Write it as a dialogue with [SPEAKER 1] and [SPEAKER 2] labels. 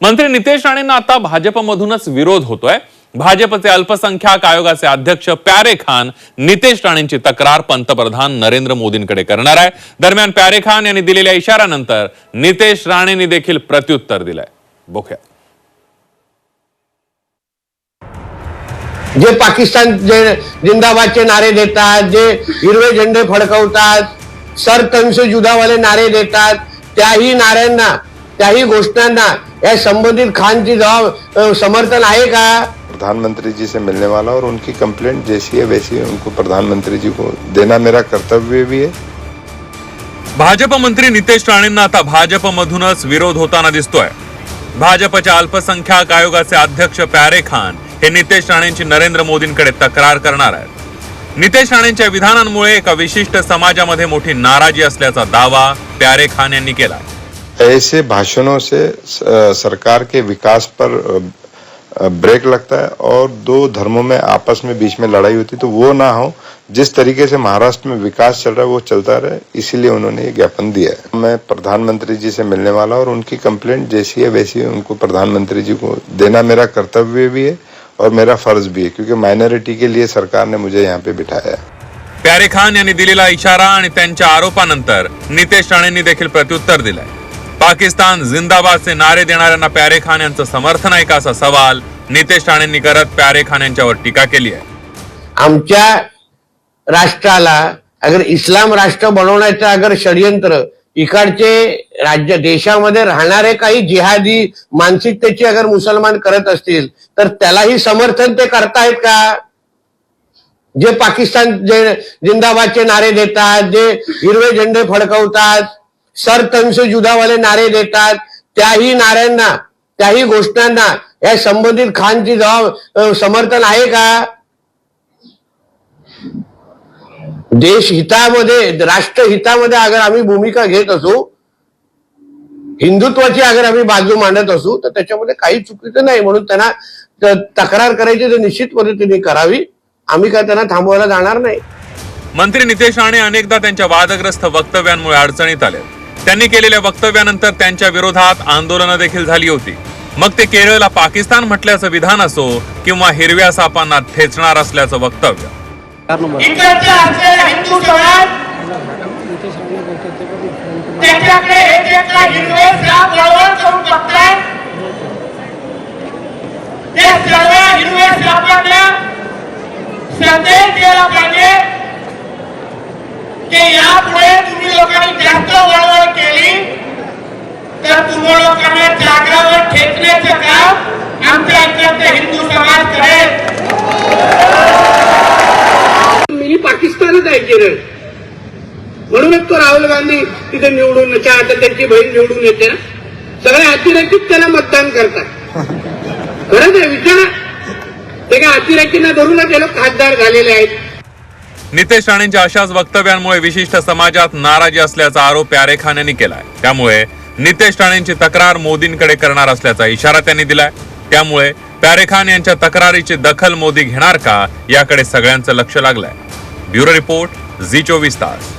[SPEAKER 1] मंत्री नितेश राणेंना आता भाजपमधूनच विरोध होतोय. भाजपचे अल्पसंख्याक आयोगाचे अध्यक्ष प्यारे खान नितेश राणेंची तक्रार पंतप्रधान नरेंद्र मोदींकडे करणार आहे. दरम्यान प्यारे खान यांनी दिलेल्या इशाऱ्यानंतर नितेश राणेंनी देखील प्रत्युत्तर दिलंय. बघूया.
[SPEAKER 2] जे पाकिस्तान जे जिंदाबादचे नारे देतात जे हिरवे झेंडे फडकवतात सरतंस जुदावाले नारे देतात त्याही नाऱ्यांना त्याही घोषणांना या संबंधित खानची जबाब समर्थन आहे का?
[SPEAKER 3] प्रधानमंत्री जी से मिलने वाला और उनकी कंप्लेंट जैसी है वैसी है उनको प्रधानमंत्री जी को देना मेरा कर्तव्य भी है।
[SPEAKER 1] भाजप मंत्री नितेश राणेंना आता भाजपमधूनच विरोध होताना दिसतोय. भाजपच्या अल्पसंख्याक आयोगाचे अध्यक्ष प्यारे खान हे नितेश राणेंची नरेंद्र मोदींकडे तक्रार करणार आहेत. नितेश राणेंच्या विधानांमुळे एका विशिष्ट समाजामध्ये मोठी नाराजी असल्याचा दावा प्यारे खान यांनी केला
[SPEAKER 3] ऐसे भाषणों से सरकार के विकास पर ब्रेक लगता है और दो धर्मों में आपस में बीच में लड़ाई होती तो वो ना हो। जिस तरीके से महाराष्ट्र में विकास चल रहा है, वो चलता रहे, इसीलिए उन्होंने ये ज्ञापन दिया है। मैं प्रधानमंत्री जी से मिलने वाला और उनकी कंप्लेंट जैसी है, वैसी है, उनको प्रधानमंत्री जी को देना मेरा कर्तव्य भी है और मेरा फ़र्ज़ भी है, क्योंकि माइनॉरिटी के लिए सरकार ने मुझे यहाँ पे बिठाया है।
[SPEAKER 1] प्यारे खान यांनी दिलेला इशारा आणि त्यांच्या आरोपानंतर नितेश राणेंनी देखील प्रत्युत्तर दिलंय। पाकिस्तान जिंदाबादचे नारे देणाऱ्यांना प्यारे खान यांचं समर्थन आहे का असा सवाल नितेश राणेंनी करत प्यारे खान यांच्यावर टीका केली आहे.
[SPEAKER 2] आमच्या राष्ट्राला अगर इस्लाम राष्ट्र बनवण्याचं अगर षडयंत्र इकडचे राज्य देशामध्ये राहणारे काही जिहादी मानसिकतेची अगर मुसलमान करत असतील तर त्यालाही समर्थन ते करतायत का? जे पाकिस्तान जे जिंदाबादचे नारे देतात जे हिरवे झेंडे फडकवतात सरतंस जुदावाले नारे देतात. त्याही नाऱ्यांना त्याही घोषणांना या संबंधित खानची जबाब समर्थन आहे का? देश हितामध्ये राष्ट्र हितामध्ये अगर आम्ही भूमिका घेत असू हिंदुत्वाची अगर आम्ही बाजू मांडत असू तर त्याच्यामध्ये काही चुकीचं नाही. म्हणून त्यांना तक्रार करायची तर निश्चित पद्धतीने करावी. आम्ही काय त्यांना थांबवायला जाणार नाही.
[SPEAKER 1] मंत्री नितेश राणे अनेकदा त्यांच्या वादग्रस्त वक्तव्यांमुळे अडचणीत आले. त्यांनी केलेल्या वक्तव्यानंतर त्यांच्या विरोधात आंदोलनं देखील झाली होती. मग ते केरळला पाकिस्तान म्हटल्याचं विधान असो किंवा हिरव्या सापांना ठेचणार असल्याचं वक्तव्य.
[SPEAKER 4] संदेश दिला पाहिजे. की यापुढे तुम्ही लोकांनी जास्त वळवळ केली तर तुम्ही लोकांना जागरावर ठेचण्याचं काम आमच्या इकडचे हिंदू समाज करेल
[SPEAKER 2] मिनी पाकिस्तानच आहे केरळ म्हणूनच तो राहुल गांधी तिथे निवडून त्या आता त्यांची बहीण निवडून येते ना. सगळे अतिरेकीत त्याला मतदान करतात. खरंच आहे विचारा ते काय अतिरेकींना धरूनच हे लोक खासदार झालेले आहेत.
[SPEAKER 1] नितेश राणेंच्या अशाच वक्तव्यांमुळे विशिष्ट समाजात नाराजी असल्याचा आरोप प्यारे खान यांनी केलाय. त्यामुळे नितेश राणेंची तक्रार मोदींकडे करणार असल्याचा इशारा त्यांनी दिलाय. त्यामुळे प्यारे खान यांच्या तक्रारीची दखल मोदी घेणार का याकडे सगळ्यांचं लक्ष लागलंय. ब्युरो रिपोर्ट झी चोवीस तास.